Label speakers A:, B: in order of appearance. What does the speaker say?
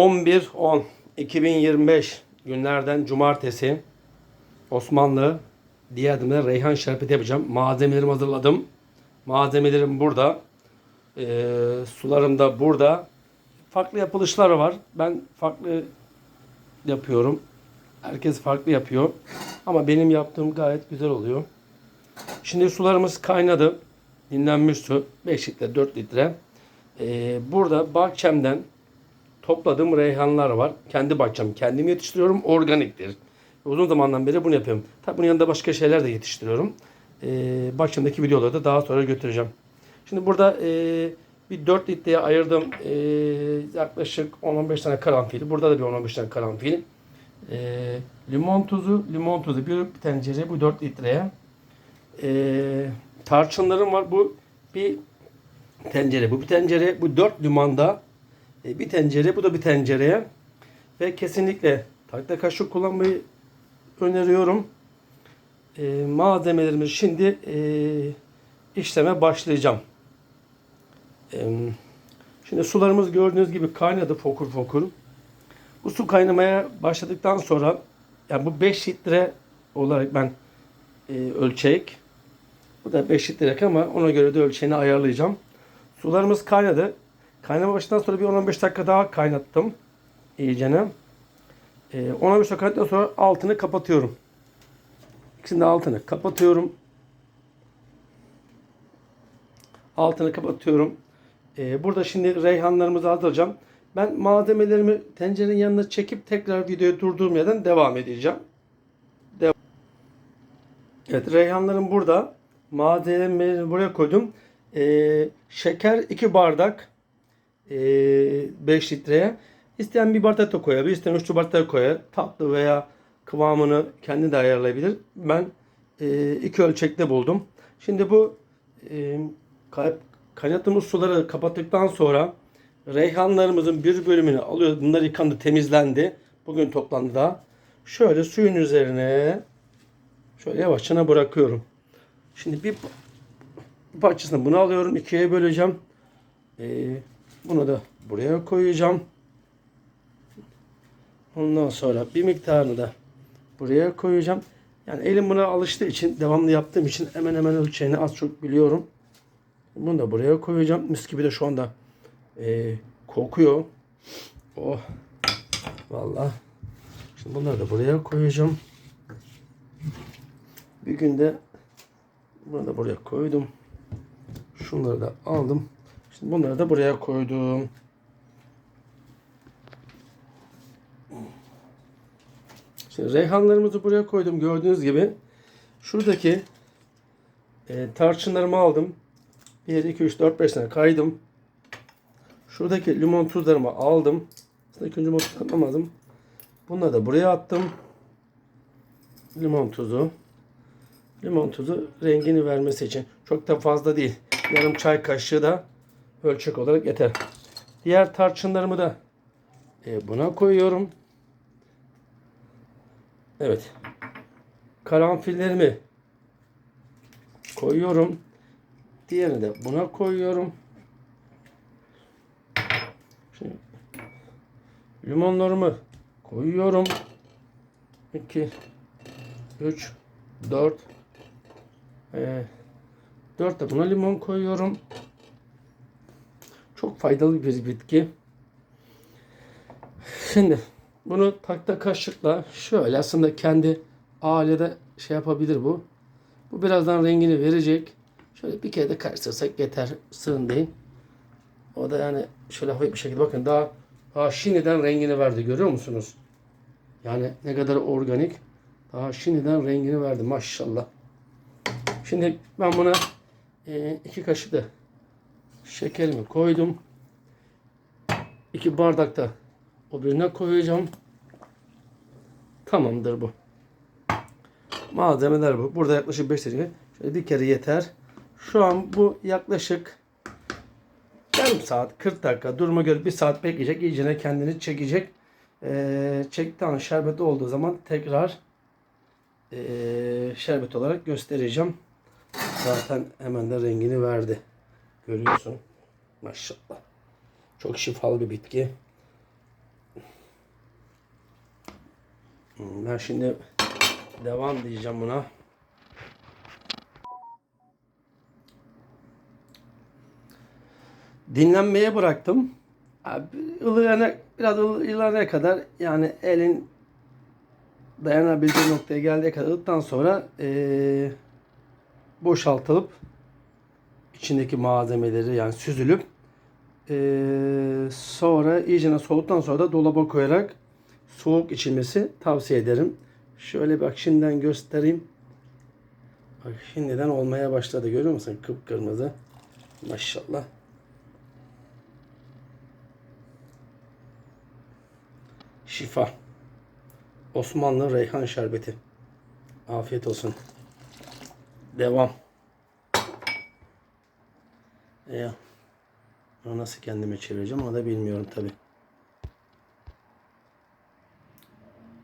A: 11-10-2025 günlerden cumartesi Osmanlı diğer adımda Reyhan Şerbeti yapacağım. Malzemelerimi hazırladım. Malzemelerim burada. Ee, sularım da burada. Farklı yapılışlar var. Ben farklı yapıyorum. Herkes farklı yapıyor. Ama benim yaptığım gayet güzel oluyor. Şimdi sularımız kaynadı. Dinlenmiş su. 5 litre, 4 litre. Ee, burada bahçemden topladığım reyhanlar var. Kendi bahçem. Kendim yetiştiriyorum. Organiktir. Uzun zamandan beri bunu yapıyorum. Tabi bunun yanında başka şeyler de yetiştiriyorum. Ee, bahçemdeki videoları da daha sonra götüreceğim. Şimdi burada e, bir 4 litreye ayırdım e, yaklaşık 10-15 tane karanfil. Burada da bir 10-15 tane karanfil. E, limon tuzu, limon tuzu bir tencere bu 4 litreye. E, tarçınlarım var. Bu bir tencere. Bu bir tencere. Bu 4 limanda bir tencere. Bu da bir tencereye. Ve kesinlikle tahta kaşık kullanmayı öneriyorum. E, malzemelerimizi şimdi e, işleme başlayacağım. E, şimdi sularımız gördüğünüz gibi kaynadı fokur fokur. Bu su kaynamaya başladıktan sonra yani bu 5 litre olarak ben e, ölçek. Bu da 5 litre ama ona göre de ölçeğini ayarlayacağım. Sularımız kaynadı. Kaynama başından sonra bir 10-15 dakika daha kaynattım. İyicene. E, 10-15 dakika kaynadıktan sonra altını kapatıyorum. İkisinin de altını kapatıyorum. Altını kapatıyorum. E, burada şimdi reyhanlarımızı hazırlayacağım. Ben malzemelerimi tencerenin yanına çekip tekrar videoyu durduğum devam edeceğim. Dev- evet reyhanlarım burada. Malzemelerimi buraya koydum. Ee, şeker 2 bardak ee, 5 litreye. İsteyen bir bardak da koyabilir. isteyen 3 bardak da koyar. Tatlı veya kıvamını kendi de ayarlayabilir. Ben iki ölçekte buldum. Şimdi bu kay- kaynattığımız suları kapattıktan sonra Reyhanlarımızın bir bölümünü alıyoruz. Bunlar yıkandı, temizlendi. Bugün toplandı da. Şöyle suyun üzerine şöyle yavaşça bırakıyorum. Şimdi bir parçasını bunu alıyorum. ikiye böleceğim. Ee, bunu da buraya koyacağım. Ondan sonra bir miktarını da buraya koyacağım. Yani elim buna alıştığı için, devamlı yaptığım için hemen hemen ölçeğini az çok biliyorum. Bunu da buraya koyacağım. Mis gibi de şu anda e, kokuyor. Oh. Vallahi. Şimdi bunları da buraya koyacağım. Bir günde bunu da buraya koydum. Şunları da aldım. Şimdi bunları da buraya koydum. Şimdi reyhanlarımızı buraya koydum gördüğünüz gibi. Şuradaki e, tarçınlarımı aldım. 1, 2, 3, 4, 5 tane kaydım. Şuradaki limon tuzlarımı aldım. Aslında ilk önce limon tuz katmam lazım. Bunları da buraya attım. Limon tuzu. Limon tuzu rengini vermesi için. Çok da fazla değil. Yarım çay kaşığı da ölçek olarak yeter. Diğer tarçınlarımı da e, buna koyuyorum. Evet. Karanfillerimi koyuyorum. Diğerini de buna koyuyorum. Şimdi limonlarımı koyuyorum. 2 3 4 e, 4 de buna limon koyuyorum. Çok faydalı bir bitki. Şimdi bunu takta kaşıkla şöyle aslında kendi ailede şey yapabilir bu. Bu birazdan rengini verecek. Şöyle bir kere de karıştırsak yeter. Sığın değil. O da yani şöyle hafif bir şekilde bakın daha, daha şimdiden rengini verdi görüyor musunuz? Yani ne kadar organik. Daha şimdiden rengini verdi maşallah. Şimdi ben buna e, iki kaşık da şekerimi koydum. İki bardak da o birine koyacağım. Tamamdır bu. Malzemeler bu. Burada yaklaşık 5 dakika. Şöyle bir kere yeter. Şu an bu yaklaşık yarım saat 40 dakika duruma göre bir saat bekleyecek. İyicene kendini çekecek. Ee, çektikten şerbeti olduğu zaman tekrar ee, şerbet olarak göstereceğim. Zaten hemen de rengini verdi. Görüyorsun. Maşallah. Çok şifalı bir bitki. Hmm, Ben şimdi devam diyeceğim buna. Dinlenmeye bıraktım. Abi, ılıyana, biraz ılıyana kadar yani elin dayanabildiği noktaya geldiği kadar ılıdıktan sonra eee, boşaltılıp içindeki malzemeleri yani süzülüp eee, sonra iyicene soğuduktan sonra da dolaba koyarak soğuk içilmesi tavsiye ederim. Şöyle bak şimdiden göstereyim. Bak şimdiden olmaya başladı görüyor musun? Kıpkırmızı. Maşallah. Şifa. Osmanlı Reyhan Şerbeti. Afiyet olsun. Devam. Ya. Nasıl kendime çevireceğim onu da bilmiyorum tabi.